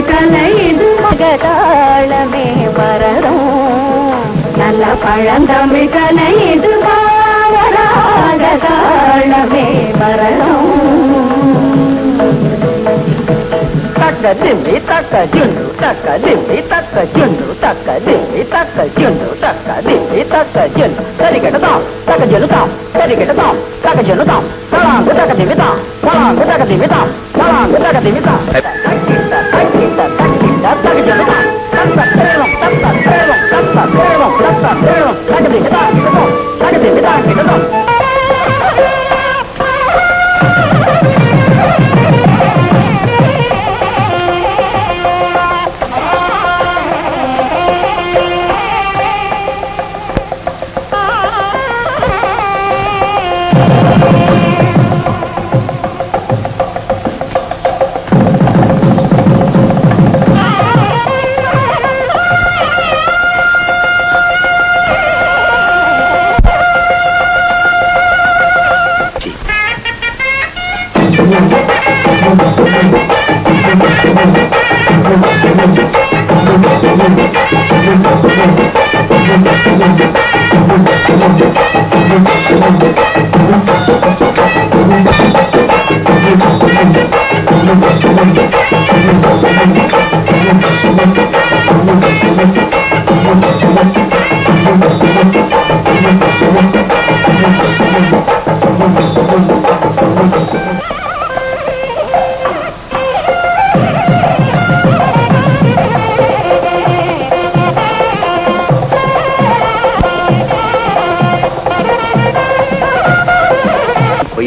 தாளம் மகதாளமே வரணும் நல்ல பழந்தமிழ் கலை இது மாவராக தக்க திம்மி தக்க ஜுண்டு தக்க திம்மி தக்க ஜுண்டு தக்க திம்மி தக்க ஜுண்டு தக்க திம்மி தக்க ஜுண்டு. சரி கெட்டதாம் தக்க ஜெலுதாம் சரி கெட்டதாம் தக்க ஜெலுதாம் தலாங்கு தக்க திமிதாம் தலாங்கு தக்க திமிதாம் தலாங்கு தக்க திமிதாம்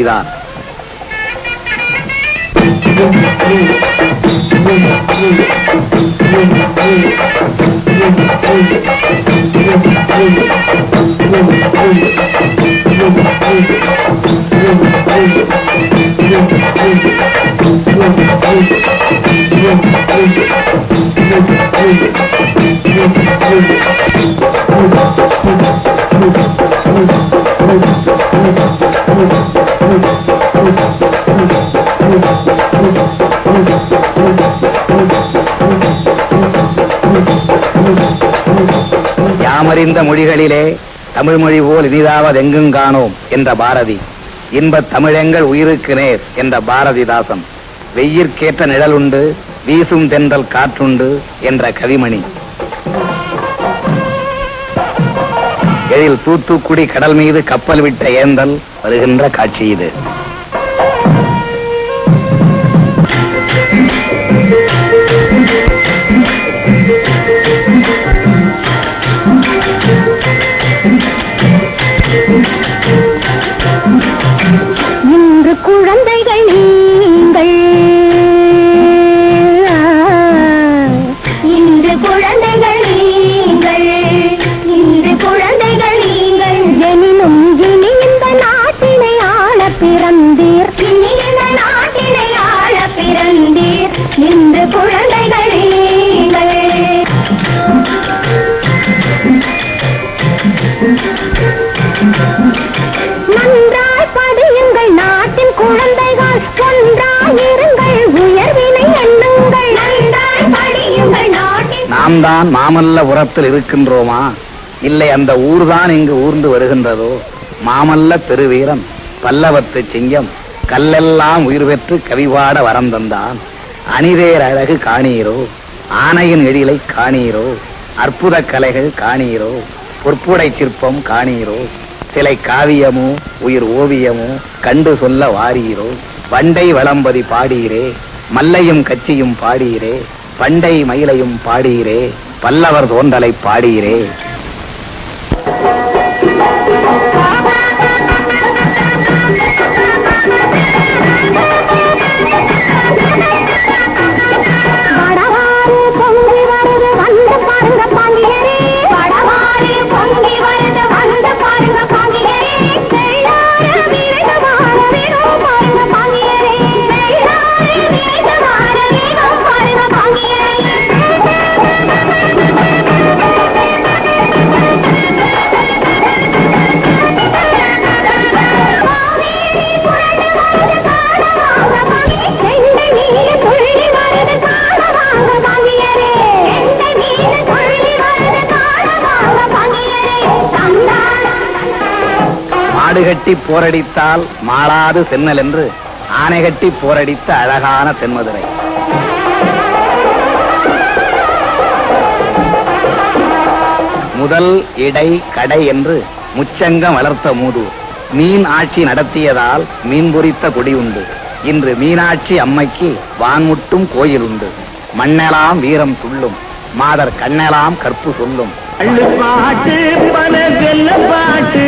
realidad. Thank you. யாமறிந்த மொழிகளிலே தமிழ் மொழி போல் இனிதாவது எங்கும் காணோம் என்ற பாரதி. இன்பத் தமிழெங்கள் உயிருக்கு நேர் என்ற பாரதிதாசன். வெயிற்கேற்ற நிழல் உண்டு வீசும் தென்றல் காற்றுண்டு என்ற கவிமணி. எழில் தூத்துக்குடி கடல் மீது கப்பல் விட்ட ஏந்தல் வருகின்ற காட்சி இது. நாம்தான் மாமல்ல உரத்தில் இருக்கின்றோமா? இல்லை அந்த ஊர்தான் இங்கு ஊர்ந்து வருகின்றதோ? மாமல்ல பெருவீரன் பல்லவத்து சிங்கம் கல்லெல்லாம் உயிர் பெற்று கவிபாட வரம் தந்தான். அணிதேர் அழகு காணீரோ? ஆனையின் எழிலை காணீரோ? அற்புத கலைகள் காணீரோ? பொற்புடை சிற்பம் காணீரோ? சிலை காவியமோ? உயிர் ஓவியமோ? கண்டு சொல்ல வாரீரோ? வண்டை வளம்பதி பாடீரே? மல்லையும் கச்சியும் பாடீரே? பண்டை மயிலையும் பாடுகிறே பல்லவர் தோன்றலை பாடுகிறே. மாடு கட்டி போரடித்தால் மாளாது சென்னல் என்று ஆனை கட்டி போரடித்த அழகான தென்மதுரை. முதல் இடை கடை என்று முச்சங்கம் வளர்த்த மூதூர் மீன் ஆட்சி நடத்தியதால் மீன் பொரித்த கொடி உண்டு. இன்று மீனாட்சி அம்மைக்கு வான்முட்டும் கோயில் உண்டு மண்ணெலாம் வீரம் துள்ளும். மாதர் கண்ணெலாம் கற்பு சொல்லும். அள்ளு பாட்டு பல செல்ல பாட்டு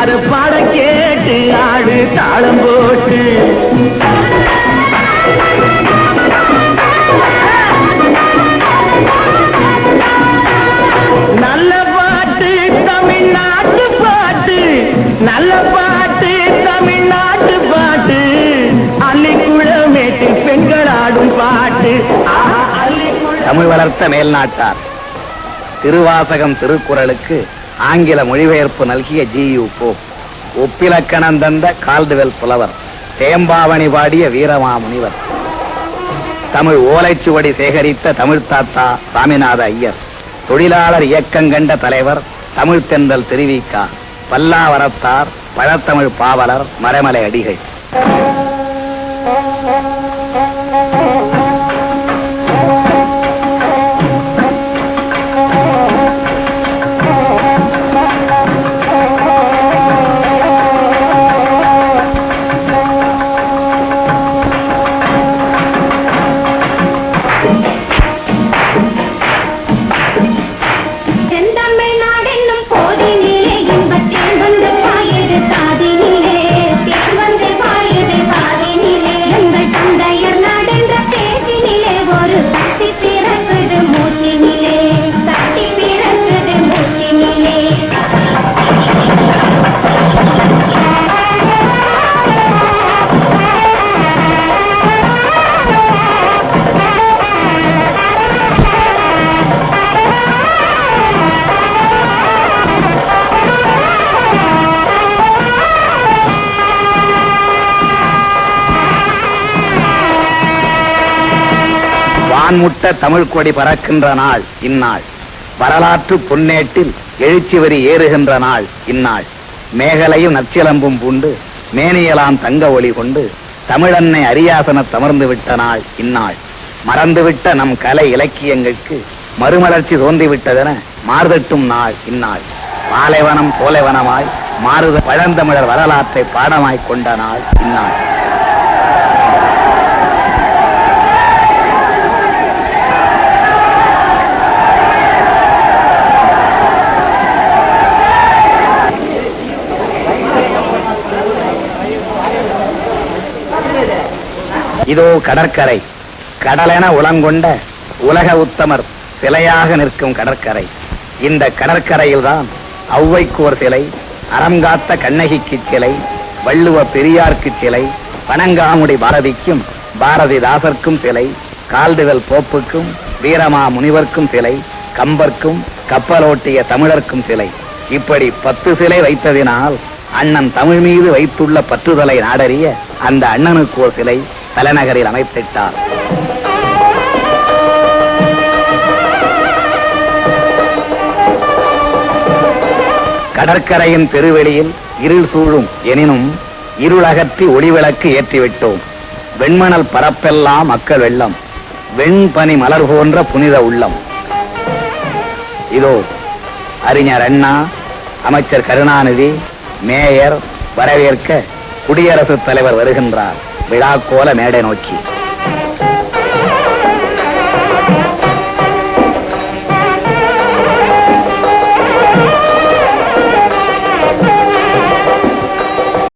அத பாட கேட்டு ஆடு தாளம் போட்டு. நல்ல பாட்டு தமிழ்நாட்டு பாட்டு நல்ல பாட்டு தமிழ்நாட்டு பாட்டு. அள்ளிக்குளமேட்டு பெண்கள் ஆடும் பாட்டு. தமிழ் வளர்த்த மேல்நாட்டார். திருவாசகம் திருக்குறளுக்கு ஆங்கில மொழிபெயர்ப்பு நல்கிய ஜி யு போப் ஒப்பிலக்கணம் தந்த கால்டுவெல் புலவர் தேம்பாவணி பாடிய வீரமாமுனிவர். தமிழ் ஓலைச்சுவடி சேகரித்த தமிழ் தாத்தா சாமிநாத ஐயர். தொழிலாளர் இயக்கம் கண்ட தலைவர் தமிழ் தென்றல் திருவிக்கா. பல்லாவரத்தார் பழத்தமிழ் பாவலர் மறைமலை அடிகள். வான்முட்ட தமிழ் கொடி பறக்கின்ற நாள் இந்நாள். வரலாற்று பொன்னேட்டில் எழுச்சி வரி ஏறுகின்ற நாள் இந்நாள். மேகலையும் நச்சிலம்பும் பூண்டு மேனியலாம் தங்க ஒளி கொண்டு தமிழன்னை அரியாசன தமர்ந்து விட்ட நாள் இந்நாள். மறந்துவிட்ட நம் கலை இலக்கியங்களுக்கு மறுமலர்ச்சி தோன்றிவிட்டதென மாறுதட்டும் நாள் இந்நாள். பாலைவனம் போலைவனமாய் மாறுத பழந்தமிழர் வரலாற்றை பாடமாய்க் கொண்ட நாள் இந்நாள். இதோ கடற்கரை. கடலென உளங்கொண்ட உலக உத்தமர் சிலையாக நிற்கும் கடற்கரை. இந்த கடற்கரையில்தான் ஔவைக்கோர் சிலை அறங்காத்த கண்ணகிக்கு சிலை வள்ளுவ பெரியார்க்கு சிலை பனங்காமுடி பாரதிக்கும் பாரதிதாசர்க்கும் சிலை கால்டுவெல் போப்புக்கும் வீரமா முனிவர்க்கும் சிலை கம்பர்க்கும் கப்பலோட்டிய தமிழர்க்கும் சிலை. இப்படி பத்து சிலை வைத்ததினால் அண்ணன் தமிழ் மீது வைத்துள்ள பற்றுதலை நாடறிய அந்த அண்ணனுக்கு ஒரு சிலை தலைநகரில் அமைத்திட்டார் கடற்கரையின் பெருவெளியில் இருள் சூழும் எனினும் இருளகற்றி ஒளிவிளக்கு ஏற்றிவிட்டோம். வெண்மணல் பரப்பெல்லாம் மக்கள் வெள்ளம். வெண்பனி மலர் போன்ற புனித உள்ளம். இதோ அறிஞர் அண்ணா அமைச்சர் கருணாநிதி மேயர் வரவேற்க குடியரசுத் தலைவர் வருகின்றார். விழா கோல மேடை நோக்கி.